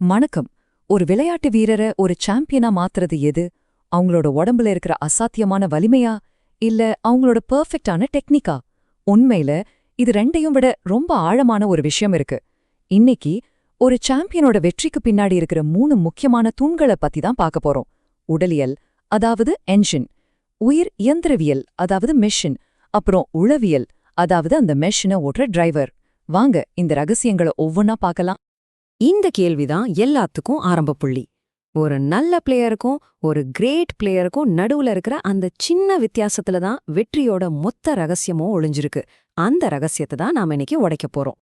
வணக்கம். ஒரு விளையாட்டு வீரரை ஒரு சாம்பியனா மாத்துறது எது? அவங்களோட உடம்புல இருக்கிற அசாத்தியமான வலிமையா? இல்ல அவங்களோட பெர்ஃபெக்டான டெக்னிக்கா உண்மையில இது ரெண்டையும் விட ரொம்ப ஆழமான ஒரு விஷயம் இருக்கு. இன்னைக்கு ஒரு சாம்பியனோட வெற்றிக்கு பின்னாடி இருக்கிற மூணு முக்கியமான தூண்களை பத்தி தான் பார்க்க போறோம். உடலியல் அதாவது என்ஜின் உயிர் இயந்திரவியல் அதாவது மெஷின் அப்புறம் உளவியல் அதாவது அந்த மெஷினை ஓட்டுற டிரைவர் வாங்க இந்த ரகசியங்களை ஒவ்வொன்னா பார்க்கலாம். இந்த கேள்விதான் எல்லாத்துக்கும் ஆரம்ப புள்ளி. ஒரு நல்ல பிளேயருக்கும் ஒரு கிரேட் பிளேயருக்கும் நடுவுல இருக்கிற அந்த சின்ன வித்தியாசத்துல தான் வெற்றியோட மொத்த ரகசியமும் ஒளிஞ்சிருக்கு. அந்த ரகசியத்தை தான் நாம இன்னைக்கு உடைக்க போறோம்.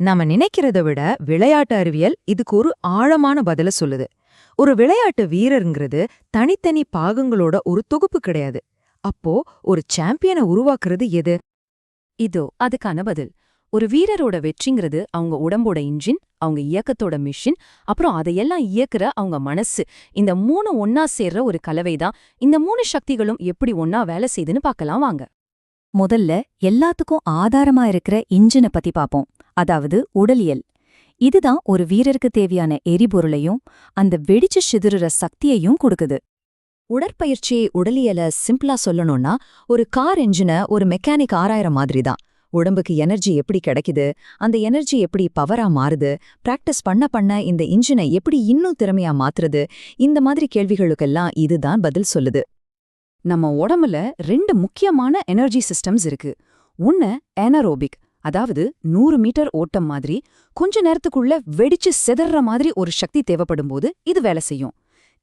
நாம நினைக்கிறத விட விளையாட்டு அறிவியல் இதுக்கு ஒரு ஆழமான பதில சொல்லுது. ஒரு விளையாட்டு வீரருங்கிறது தனித்தனி பாகங்களோட ஒரு தொகுப்பு கிடையாது. அப்போ ஒரு சாம்பியனை உருவாக்குறது எது? இதோ அதுக்கான பதில். ஒரு வீரரோட வெற்றிங்கிறது அவங்க உடம்போட இன்ஜின் அவங்க இயக்கத்தோட மிஷின் அப்புறம் அதையெல்லாம் இயக்குற அவங்க மனசு. இந்த மூணு ஒன்னா சேர்ற ஒரு கலவை தான் இந்த மூணு சக்திகளும் எப்படி ஒன்னா வேலை செய்யுதுன்னு பார்க்கலாம் வாங்க. முதல்ல எல்லாத்துக்கும் ஆதாரமா இருக்கிற இன்ஜினை பத்தி பாப்போம் அதாவது உடலியல். இதுதான் ஒரு வீரருக்கு தேவையான எரிபொருளையும் அந்த வெடிச்சு சிதறுற சக்தியையும் கொடுக்குது. உடற்பயிற்சி உடலியல சிம்பிளா சொல்லணும்னா ஒரு கார் என்ஜினை ஒரு மெக்கானிக் ஆராயிற மாதிரி தான் உடம்புக்கு எனர்ஜி எப்படி கிடைக்குது அந்த எனர்ஜி எப்படி பவரா மாறுது பிராக்டிஸ் பண்ண பண்ண இந்த இன்ஜினை எப்படி இன்னும் திறமையா மாத்துறது இந்த மாதிரி கேள்விகளுக்கெல்லாம் இதுதான் பதில் சொல்லுது. நம்ம உடம்புல ரெண்டு முக்கியமான எனர்ஜி சிஸ்டம்ஸ் இருக்கு. ஒன்னு எனரோபிக் அதாவது நூறு மீட்டர் ஓட்டம் மாதிரி கொஞ்ச நேரத்துக்குள்ள வெடிச்சு செதற மாதிரி ஒரு சக்தி தேவைப்படும் போது இது வேலை செய்யும்.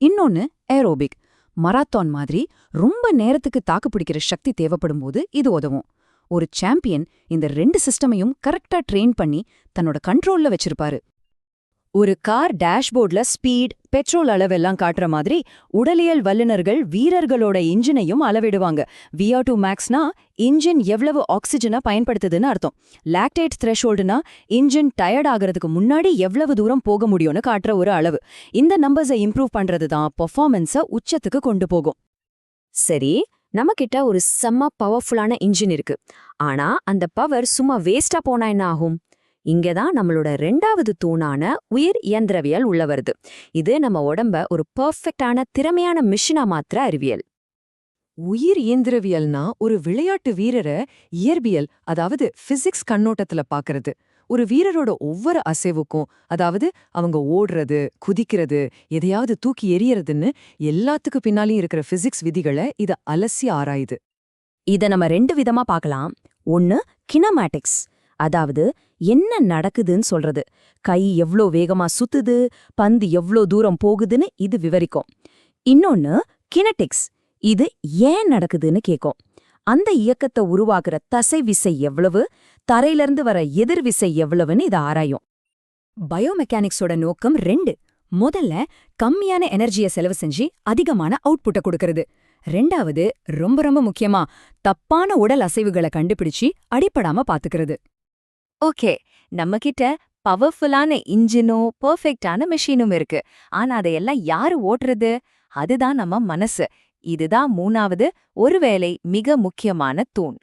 இன்னொன்னு ஏரோபிக் மராத்தான் மாதிரி ரொம்ப நேரத்துக்கு தாக்கு பிடிக்கிற சக்தி தேவைப்படும் போது இது உதவும். ஒரு சாம்பியன் இந்த ரெண்டு சிஸ்டமையும் கரெக்டா ட்ரெயின் பண்ணி தன்னோட கண்ட்ரோல்ல வச்சிருப்பாரு. ஒரு கார் டேஷ்போர்ட்ல ஸ்பீட் பெட்ரோல் அளவெல்லாம் காட்டுற மாதிரி உடலியல் வல்லுநர்கள் வீரர்களோட இன்ஜினையும் அளவிடுவாங்க. விஆர் டூ மேக்ஸ்னா இன்ஜின் எவ்வளவு ஆக்சிஜனை பயன்படுத்துதுன்னு அர்த்தம். லாக்டேட் த்ரெஷோல்டுனா இன்ஜின் டயர்ட் ஆகிறதுக்கு முன்னாடி எவ்வளவு தூரம் போக முடியும்னு காட்டுற ஒரு அளவு. இந்த நம்பர்ஸை இம்ப்ரூவ் பண்றது தான் பெர்ஃபார்மன்ஸை உச்சத்துக்கு கொண்டு போகும். சரி நம்மகிட்ட ஒரு செம்ம பவர்ஃபுல்லான இன்ஜின் இருக்கு. ஆனா அந்த பவர் சும்மா வேஸ்டா போனா என்ன ஆகும்? இங்கதான் நம்மளோட ரெண்டாவது தூணான உயிர் இயந்திரவியல் உள்ள வருது. இது நம்ம உடம்ப ஒரு பர்ஃபெக்டான திறமையான மிஷினா மாத்திர அறிவியல். உயிர் இயந்திரவியல்னா ஒரு விளையாட்டு வீரரை இயற்பியல் அதாவது பிசிக்ஸ் கண்ணோட்டத்துல பாக்குறது. ஒரு வீரரோட ஒவ்வொரு அசைவுக்கும் அதாவது அவங்க ஓடுறது குதிக்கிறது எதையாவது தூக்கி எறியறதுன்னு எல்லாத்துக்கு பின்னாலையும் இருக்கிற பிசிக்ஸ் விதிகளை இது அலசி ஆராயுது. இத நம்ம ரெண்டு விதமா பார்க்கலாம் ஒன்னு கினமேட்டிக்ஸ் அதாவது என்ன நடக்குதுன்னு சொல்றது. கை எவ்ளோ வேகமா சுத்துது பந்து எவ்ளோ தூரம் போகுதுன்னு இது விவரிக்கும். இன்னொன்னு கினட்டிக்ஸ் இது ஏன் நடக்குதுன்னு கேட்கும். அந்த இயக்கத்தை உருவாக்குற தசை விசை எவ்வளவு? தரையிலிருந்து வர எதிர் விசை எவ்வளவுன்னு இது ஆராயும். பயோமெக்கானிக்ஸோட நோக்கம் ரெண்டு. முதல்ல கம்மியான எனர்ஜிய செலவு செஞ்சு அதிகமான அவுட்புட்டை கொடுக்கறது. ரெண்டாவது ரொம்ப ரொம்ப முக்கியமா தப்பான உடல் அசைவுகளை கண்டுபிடிச்சு அடிப்படாம பாத்துக்கிறது. ஓகே நம்ம கிட்ட பவர்ஃபுல்லான இன்ஜினும் பெர்ஃபெக்டான மெஷினும் இருக்கு. ஆனா அதையெல்லாம் யாரு ஓட்டுறது? அதுதான் நம்ம மனசு. இதுதான் மூணாவது ஒருவேளை மிக முக்கியமான தூண்.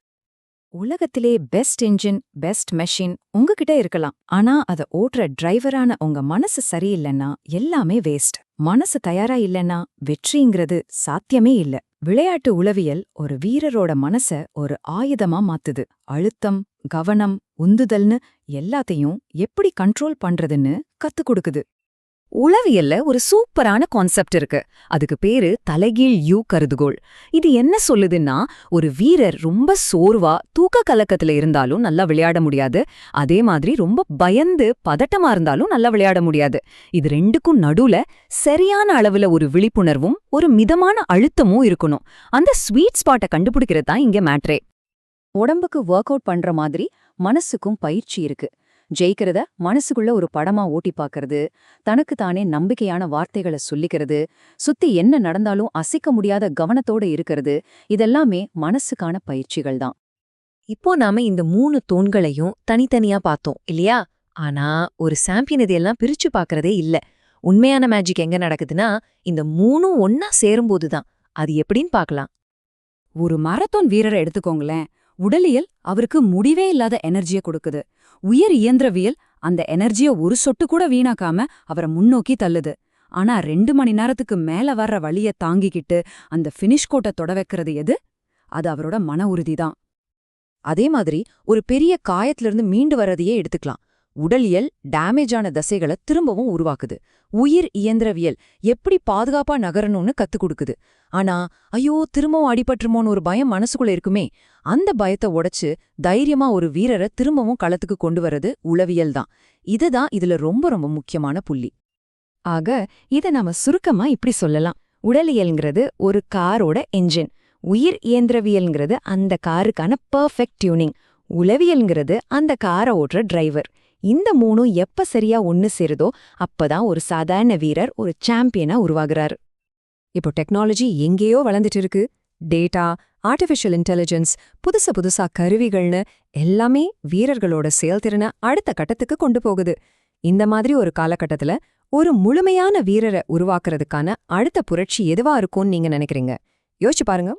உலகத்திலே பெஸ்ட் இன்ஜின் பெஸ்ட் மெஷின் உங்ககிட்ட இருக்கலாம். ஆனா அத ஓட்டுற டிரைவரான உங்க மனசு சரியில்லைன்னா எல்லாமே வேஸ்ட் மனசு தயாரா இல்லைன்னா வெற்றிங்கிறது சாத்தியமே இல்ல. விளையாட்டு உளவியல் ஒரு வீரரோட மனச ஒரு ஆயுதமா மாத்துது. அழுத்தம் கவனம் உந்துதல்னு எல்லாத்தையும் எப்படி கண்ட்ரோல் பண்றதுன்னு கத்துக் கொடுக்குது. உளவியல்ல ஒரு சூப்பரான கான்செப்ட் இருக்கு. அதுக்கு பேரு தலைகீழ் யூ கருதுகோள். இது என்ன சொல்லுதுன்னா ஒரு வீரர் ரொம்ப சோர்வா தூக்க கலக்கத்துல இருந்தாலும் நல்லா விளையாட முடியாது. அதே மாதிரி ரொம்ப பயந்து பதட்டமா இருந்தாலும் நல்லா விளையாட முடியாது. இது ரெண்டுக்கும் நடுவுல சரியான அளவுல ஒரு விழிப்புணர்வும் ஒரு மிதமான அழுத்தமும் இருக்கணும். அந்த ஸ்வீட் ஸ்பாட்டை கண்டுபிடிக்கிறது தான் இங்க மேட்ரே உடம்புக்கு ஒர்க் அவுட் பண்ற மாதிரி மனசுக்கும் பயிற்சி இருக்கு. ஜெயிக்கிறத மனசுக்குள்ள ஒரு படமா ஓட்டி பார்க்கறது தனக்கு தானே நம்பிக்கையான வார்த்தைகளை சொல்லிக்கிறது சுத்தி என்ன நடந்தாலும் அசைக்க முடியாத கவனத்தோட இருக்கிறது இதெல்லாமே மனசுக்கான பயிற்சிகள் தான். இப்போ நாம இந்த மூணு தூண்களையும் தனித்தனியா பார்த்தோம் இல்லையா? ஆனா ஒரு சாம்பியன் இதையெல்லாம் பிரிச்சு பார்க்கறதே இல்ல. உண்மையான மேஜிக் எங்க நடக்குதுன்னா இந்த மூணும் ஒன்னா சேரும்போதுதான். அது எப்படின்னு பார்க்கலாம் ஒரு மரத்தோன் வீரரை எடுத்துக்கோங்களேன். உடலியல் அவருக்கு முடிவே இல்லாத எனர்ஜியை கொடுக்குது. உயர் இயந்திரவியல் அந்த எனர்ஜிய ஒரு சொட்டு கூட வீணாக்காம அவரை முன்னோக்கி தள்ளுது. ஆனா ரெண்டு மணி நேரத்துக்கு மேல வர்ற வழிய தாங்கிக்கிட்டு அந்த ஃபினிஷ் கோட்டை தொட வைக்கிறது எது? அது அவரோட மன உறுதிதான். அதே மாதிரி ஒரு பெரிய காயத்திலிருந்து மீண்டு வர்றதையே எடுத்துக்கலாம். உடலியல் டேமேஜ் ஆன தசைகளை திரும்பவும் உருவாக்குது. உயிர் இயந்திரவியல் எப்படி பாதுகாப்பா நகரணும்னு கத்துக் கொடுக்குது. ஆனா ஐயோ திரும்பவும் அடிபட்டுருமோன்னு ஒரு பயம் மனசுக்குள்ள இருக்குமே. அந்த பயத்தை உடைச்சு தைரியமா ஒரு வீரரை திரும்பவும் களத்துக்கு கொண்டு வர்றது உளவியல் தான். இதுதான் இதுல ரொம்ப ரொம்ப முக்கியமான புள்ளி. ஆக இத நாம சுருக்கமா இப்படி சொல்லலாம். உடலியல்ங்கிறது ஒரு காரோட என்ஜின் உயிர் இயந்திரவியல்ங்கிறது அந்த காருக்கான பெர்ஃபெக்ட் டியூனிங் உளவியல்ங்கிறது அந்த காரை ஓட்டுற டிரைவர் இந்த மூணும் எப்ப சரியா ஒன்னு சேருதோ அப்பதான் ஒரு சாதாரண வீரர் ஒரு சாம்பியனா உருவாகுறாரு. இப்போ டெக்னாலஜி எங்கேயோ வளர்ந்துட்டு இருக்கு. டேட்டா ஆர்டிஃபிஷியல் இன்டெலிஜென்ஸ் புதுசு புதுசா கருவிகள்னு எல்லாமே வீரர்களோட செயல்திறனை அடுத்த கட்டத்துக்கு கொண்டு போகுது. இந்த மாதிரி ஒரு காலகட்டத்துல ஒரு முழுமையான வீரரை உருவாக்குறதுக்கான அடுத்த புரட்சி எதுவா இருக்கும்னு நீங்க நினைக்கிறீங்க? யோசிச்சு பாருங்க.